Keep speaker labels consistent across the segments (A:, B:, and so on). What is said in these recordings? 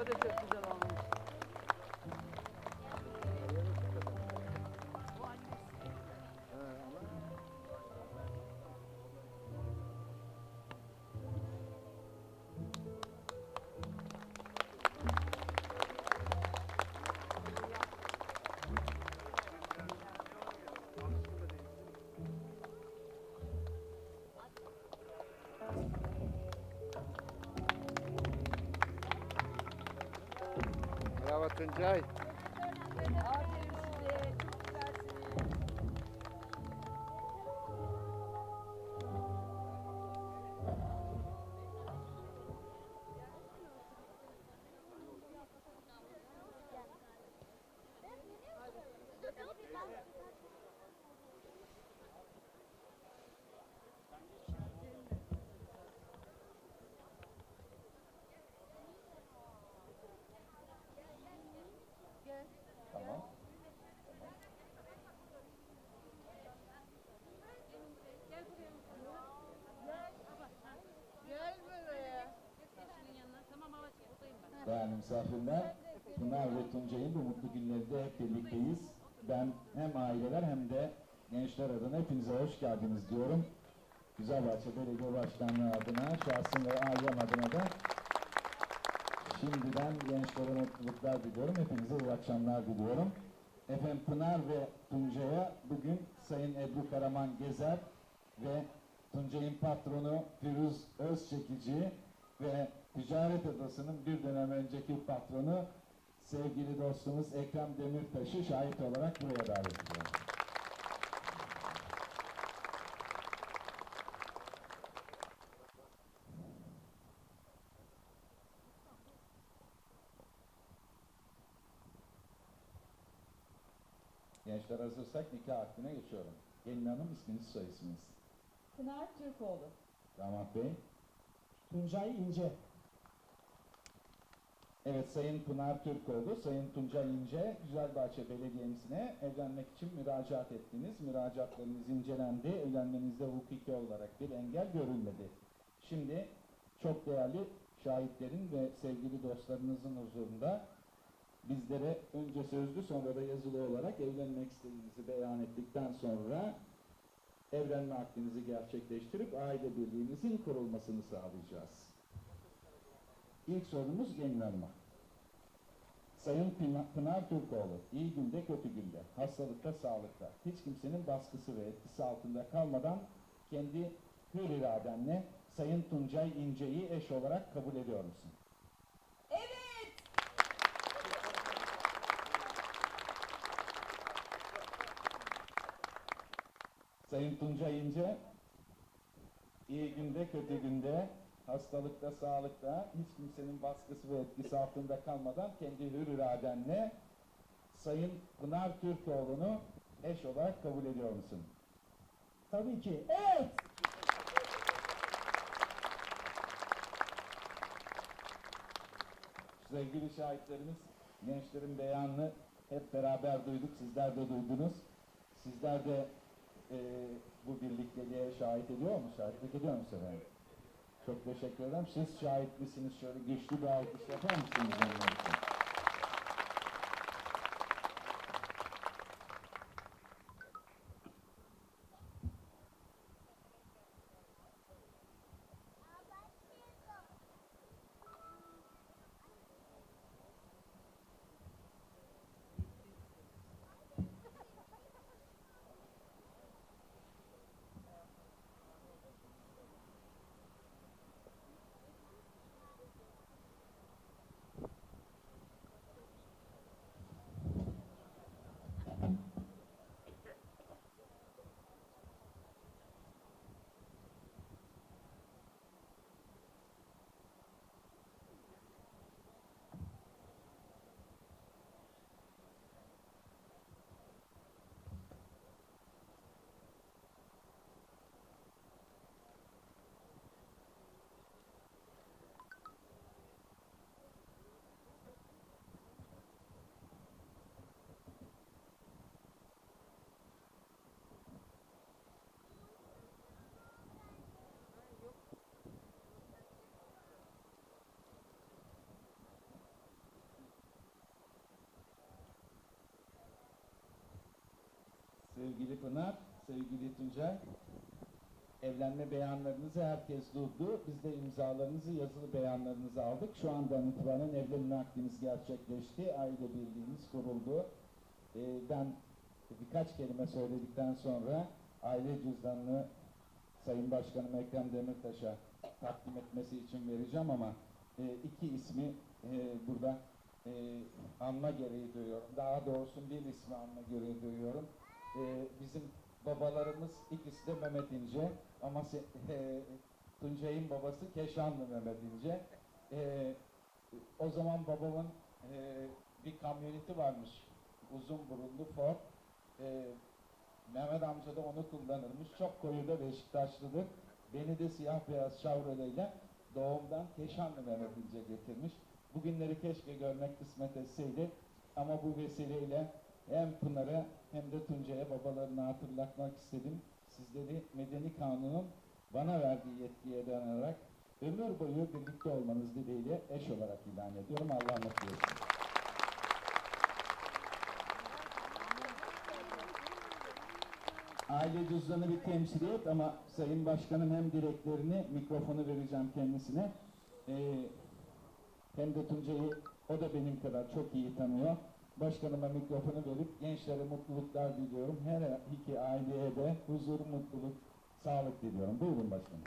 A: O da çok güzel Ciao,
B: attenziai. Misafirler, Pınar ve Tuncay'ın bu mutlu günlerinde hep birlikteyiz. Ben hem aileler hem de gençler adına hepinize hoş geldiniz diyorum. Güzelbahçe Belediye Başkanlığı adına, şahsım ve ailem adına da şimdiden gençlere mutluluklar diliyorum. Hepinize iyi akşamlar diliyorum. Efendim Pınar ve Tuncay'a bugün Sayın Ebru Karaman Gezer ve Tuncay'ın patronu Firuz Özçekici ve Ticaret Odası'nın bir dönem önceki patronu sevgili dostumuz Ekrem Demirtaş'ı şahit olarak buraya davet ediyorum. Gençler hazırsak nikah akdine geçiyorum. Gelin hanım isminiz soy isminiz.
C: Pınar Türkoğlu.
B: Damat bey.
C: Tuncay İnce.
B: Evet Sayın Pınar Türkoğlu, Sayın Tuncay İnce, Güzelbahçe Belediye'mizine evlenmek için müracaat ettiniz. Müracaatlarınız incelendi. Evlenmenizde hukuki olarak bir engel görülmedi. Şimdi çok değerli şahitlerin ve sevgili dostlarınızın huzurunda bizlere önce sözlü sonra da yazılı olarak evlenmek istediğinizi beyan ettikten sonra evlenme akdinizi gerçekleştirip aile birliğinizin kurulmasını sağlayacağız. İlk sorumuz Gelin. Sayın Pınar, Türkoğlu, iyi günde kötü günde, hastalıkta sağlıkta, hiç kimsenin baskısı ve etkisi altında kalmadan kendi hür iradenle Sayın Tuncay İnce'yi eş olarak kabul ediyor musun?
C: Evet.
B: Sayın Tuncay İnce, iyi günde kötü günde, hastalıkta sağlıkta, hiç kimsenin baskısı ve etkisi altında kalmadan kendi hür iradenle Sayın Pınar Türkoğlu'nu eş olarak kabul ediyor musun?
C: Tabii ki. Evet.
B: Sevgili şahitlerimiz, gençlerin beyanını hep beraber duyduk, sizler de duydunuz. Sizler de e, bu birlikteliğe şahit ediyor musunuz? Şahitlik ediyor musunuz efendim? Çok teşekkür ederim. Siz şahit misiniz? Şöyle güçlü bir alkış yapar mısınız Sevgili Pınar, sevgili Tuncay, evlenme beyanlarınızı herkes duydu. Biz de imzalarınızı, yazılı beyanlarınızı aldık. Şu andan itibaren evlenme akdiniz gerçekleşti. Aile birliğiniz kuruldu. Ee, ben birkaç kelime söyledikten sonra aile cüzdanını Sayın Başkanım Ekrem Demirtaş'a takdim etmesi için vereceğim ama e, iki ismi e, burada e, anma gereği duyuyorum. Daha doğrusu bir ismi anma gereği duyuyorum. E, bizim babalarımız ikisi de Mehmet İnce ama se- e, Tuncay'ın babası Keşanlı Mehmet İnce. E, o zaman babamın e, bir kamyoneti varmış. Uzun burunlu Ford. E, Mehmet amca da onu kullanırmış. Çok koyu da Beşiktaşlıdır. Beni de siyah beyaz Chevrolet'le doğumdan Keşanlı Mehmet İnce getirmiş. Bugünleri keşke görmek kısmet etseydi. Ama bu vesileyle hem Pınar'a hem de Tuncay'a babalarını hatırlatmak istedim. Sizleri Medeni Kanun'un bana verdiği yetkiye dayanarak ömür boyu birlikte olmanız dileğiyle eş olarak ilan ediyorum. Allah mutlu etsin. Aile cüzdanı bir temsiliyet ama Sayın Başkanım hem dileklerini mikrofonu vereceğim kendisine. Ee, hem de Tuncay'ı o da benim kadar çok iyi tanıyor. Başkanıma mikrofonu verip gençlere mutluluklar diliyorum. Her iki aileye de huzur, mutluluk, sağlık diliyorum. Buyurun başkanım.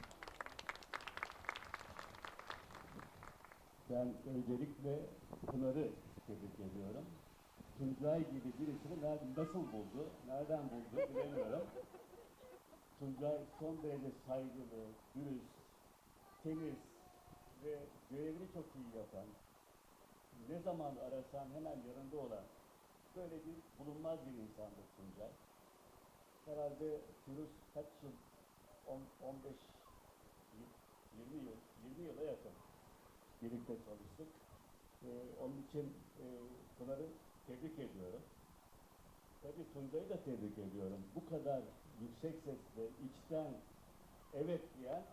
D: Ben öncelikle Pınar'ı tebrik ediyorum. Tuncay gibi birisini nasıl buldu, nereden buldu bilemiyorum. Tuncay son derece saygılı, dürüst, temiz ve görevini çok iyi yapan, ne zaman arasan hemen yanında olan, böyle bir bulunmaz bir insandır Tuncay. Herhalde Firuz kaç yıl, 10, 15, 20 yıl, 20 yıla yakın birlikte çalıştık. Ee, onun için e, Pınar'ı tebrik ediyorum. Tabii Tuncay'ı da tebrik ediyorum. Bu kadar yüksek sesle, içten evet diyen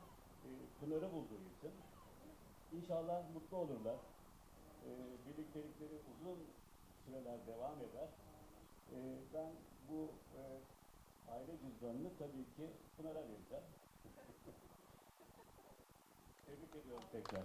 D: e, Pınar'ı bulduğu için. İnşallah mutlu olurlar. E, birliktelikleri uzun süreler devam eder. E, ben bu e, aile cüzdanını tabii ki Pınar'a vereceğim. tebrik ediyorum tekrar.